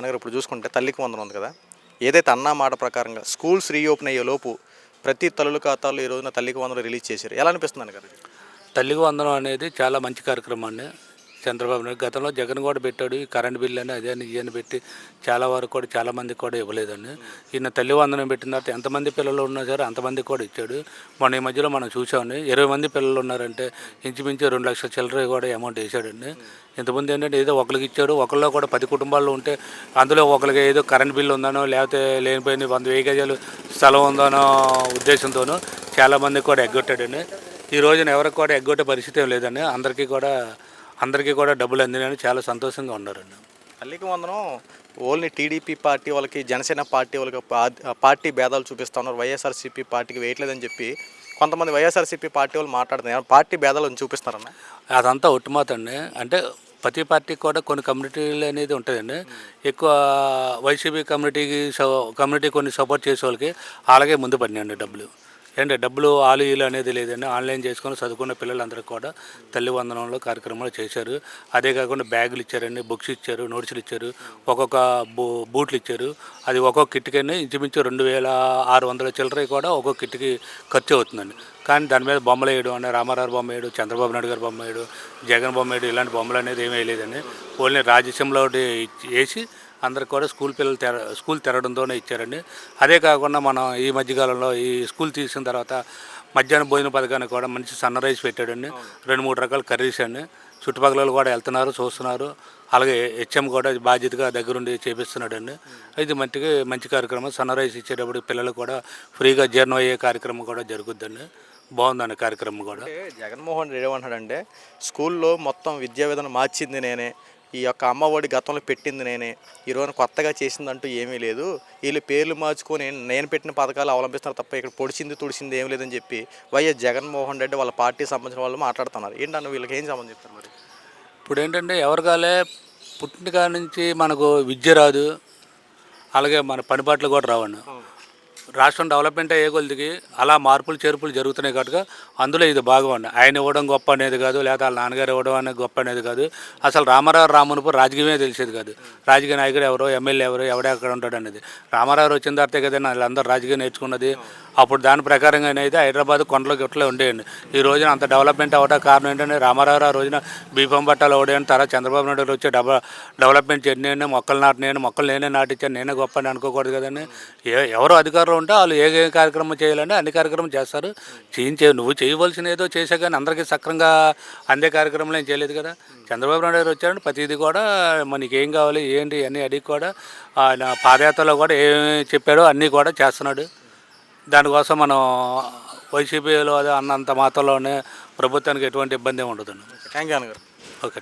అనగారు ఇప్పుడు చూసుకుంటే తల్లికి వందనం ఉంది కదా. ఏదైతే అన్నా మాట ప్రకారంగా స్కూల్స్ రీఓపెన్ అయ్యే లోపు ప్రతి తల్లుల ఖాతాలో ఈ రోజున తల్లికి వందనం రిలీజ్ చేశారు. ఎలా అనిపిస్తుంది అన్నగారు? తల్లికి వందనం అనేది చాలా మంచి కార్యక్రమం అండి. చంద్రబాబు నాయుడు గతంలో జగన్ కూడా పెట్టాడు ఈ కరెంట్ బిల్ అని అదే అని ఇవన్నీ పెట్టి చాలా వరకు కూడా చాలా మందికి కూడా ఇవ్వలేదండి ఈయన తల్లి వందనం పెట్టిన తర్వాత ఎంతమంది పిల్లలు ఉన్నా సరే అంతమంది కూడా ఇచ్చాడు. మొన్న ఈ మధ్యలో మనం చూసామండి ఇరవై మంది పిల్లలు ఉన్నారంటే ఇంచుమించు రెండు లక్షల చిల్లర కూడా అమౌంట్ వేసాడండి. ఇంతమంది ఏంటంటే ఏదో ఒకరికి ఇచ్చాడు ఒకరిలో కూడా పది కుటుంబాల్లో ఉంటే అందులో ఒకరికి ఏదో కరెంట్ బిల్లు ఉందనో లేకపోతే లేనిపోయిన వంద వెయ్యి గజాలు స్థలం ఉందనో ఉద్దేశంతోనూ చాలామందికి కూడా ఎగ్గొట్టాడండి. ఈ రోజున ఎవరికి కూడా ఎగ్గొట్టే పరిస్థితి ఏం లేదండి. అందరికీ కూడా అందరికీ కూడా డబ్బులు అందినాయని చాలా సంతోషంగా ఉన్నారండి. తల్లికి వందనం ఓన్లీ టీడీపీ పార్టీ వాళ్ళకి జనసేన పార్టీ వాళ్ళకి పార్టీ భేదాలు చూపిస్తా ఉన్నారు. వైఎస్ఆర్సీపీ పార్టీకి వేయట్లేదని చెప్పి కొంతమంది వైఎస్ఆర్సీపీ పార్టీ వాళ్ళు మాట్లాడుతున్నారు. పార్టీ భేదాలను చూపిస్తున్నారన్న? అదంతా ఒట్టుమాత అండి. అంటే ప్రతి పార్టీకి కూడా కొన్ని కమ్యూనిటీలు అనేది ఉంటుందండి. ఎక్కువ వైసీపీ కమ్యూనిటీకి కమ్యూనిటీ కొన్ని సపోర్ట్ చేసే వాళ్ళకి అలాగే ముందు పడినాయండి డబ్బులు. ఏంటంటే డబ్బులు ఆలు ఈలు అనేది లేదండి. ఆన్లైన్ చేసుకొని చదువుకున్న పిల్లలందరికీ కూడా తల్లి వందనంలో కార్యక్రమాలు చేశారు. అదే కాకుండా బ్యాగులు ఇచ్చారండి బుక్స్ ఇచ్చారు నోట్స్లు ఇచ్చారు ఒక్కొక్క బూ బూట్లు ఇచ్చారు. అది ఒక్కొక్క కిట్కైనా ఇంచుమించు రెండు వేల ఆరు వందల చిల్లర కూడా ఒక్కొక్క కిట్కి ఖర్చు అవుతుందండి. కానీ దాని మీద బొమ్మలు వేయడం అంటే రామారావు బొమ్మ వేయడం చంద్రబాబు నాయుడు గారు బొమ్మ వేయడం జగన్ బొమ్మ వేయడం ఇలాంటి బొమ్మలు అనేది ఏమీ వేయలేదండి. ఓన్లీ రాజ్యసంలో వేసి అందరికి కూడా స్కూల్ పిల్లలు తెర స్కూల్ తెరవడంతోనే ఇచ్చారండి. అదే కాకుండా మనం ఈ మధ్యకాలంలో ఈ స్కూల్ తీసిన తర్వాత మధ్యాహ్న భోజన పథకానికి కూడా మంచి సన్న రైస్ పెట్టాడండి. రెండు మూడు రకాల కర్రీస్ అండి. చుట్టుపక్కల కూడా వెళ్తున్నారు చూస్తున్నారు. అలాగే హెచ్ఎం కూడా బాధ్యతగా దగ్గరుండి చేపిస్తున్నాడండి. ఇది మంచిగా మంచి కార్యక్రమం. సన్న రైస్ ఇచ్చేటప్పుడు పిల్లలు కూడా ఫ్రీగా జీర్ణం అయ్యే కార్యక్రమం కూడా జరుగుద్దండి. బాగుందండి కార్యక్రమం కూడా. జగన్మోహన్ రెడ్డి ఏమంటాడంటే స్కూల్లో మొత్తం విద్యా విధానం మార్చింది నేనే. ఈ యొక్క అమ్మఒడి గతంలో పెట్టింది నేనే. ఈరోజు కొత్తగా చేసిందంటూ ఏమీ లేదు. వీళ్ళు పేర్లు మార్చుకొని నేను పెట్టిన పథకాలు అవలంబిస్తున్నారు తప్ప ఇక్కడ పొడిచింది తుడిచింది ఏమీ లేదని చెప్పి వైఎస్ జగన్మోహన్ రెడ్డి వాళ్ళ పార్టీకి సంబంధించిన వాళ్ళు మాట్లాడుతున్నారు. ఏంటన్న వీళ్ళకి ఏం సంబంధం చెప్తారు మరి? ఇప్పుడు ఏంటంటే ఎవరికాలే పుట్టినకాడ నుంచి మనకు విద్య రాదు. అలాగే మన పనిపాట్లు కూడా రావండి. రాష్ట్రం డెవలప్మెంట్ అయ్యే కొద్దికి అలా మార్పులు చేర్పులు జరుగుతున్నాయి కనుక అందులో ఇది భాగం. ఆయన ఇవ్వడం గొప్ప అనేది కాదు లేదా వాళ్ళ నాన్నగారు ఇవ్వడం అనేది గొప్ప అనేది కాదు. అసలు రామారావు రామునిపు రాజకీయమే తెలిసేది కాదు. రాజకీయ నాయకుడు ఎవరో ఎమ్మెల్యే ఎవరో ఎవడే అక్కడ ఉంటాడు అనేది. రామారావు వచ్చిన తర్వాత కదండి వాళ్ళందరూ రాజకీయం నేర్చుకున్నది. అప్పుడు దాని ప్రకారంగా అయితే హైదరాబాద్ కొండలు గిట్లే ఉండేయండి. ఈ రోజున అంత డెవలప్మెంట్ అవ్వటం కారణం ఏంటంటే రామారావు ఆ రోజున బీఫం బట్టాలు అవడం తర్వాత చంద్రబాబు నాయుడు గారు వచ్చి డెవలప్మెంట్ చేయండి మొక్కలు నాటి మొక్కలు నేనే నాటించాను నేనే గొప్ప అని అనుకోకూడదు కదండి. ఏ ఎవరు అధికారులు ఉంటే వాళ్ళు ఏ ఏ కార్యక్రమం చేయాలంటే అన్ని కార్యక్రమం చేస్తారు. చేయించే నువ్వు చేయవలసిన ఏదో చేసా కానీ అందరికీ సక్రంగా అందే కార్యక్రమంలో ఏం చేయలేదు కదా. చంద్రబాబు నాయుడు గారు వచ్చారంటే ప్రతిదీ కూడా మనకి ఏం కావాలి ఏంటి అన్నీ అడిగి కూడా ఆయన పాదయాత్రలో కూడా ఏమి చెప్పాడో అన్నీ కూడా చేస్తున్నాడు. దానికోసం మనం వైసీపీలో అదే అన్నంత మాత్రంలోనే ప్రభుత్వానికి ఎటువంటి ఇబ్బంది ఉండదు. థ్యాంక్ యూ అన్నగారు ఓకే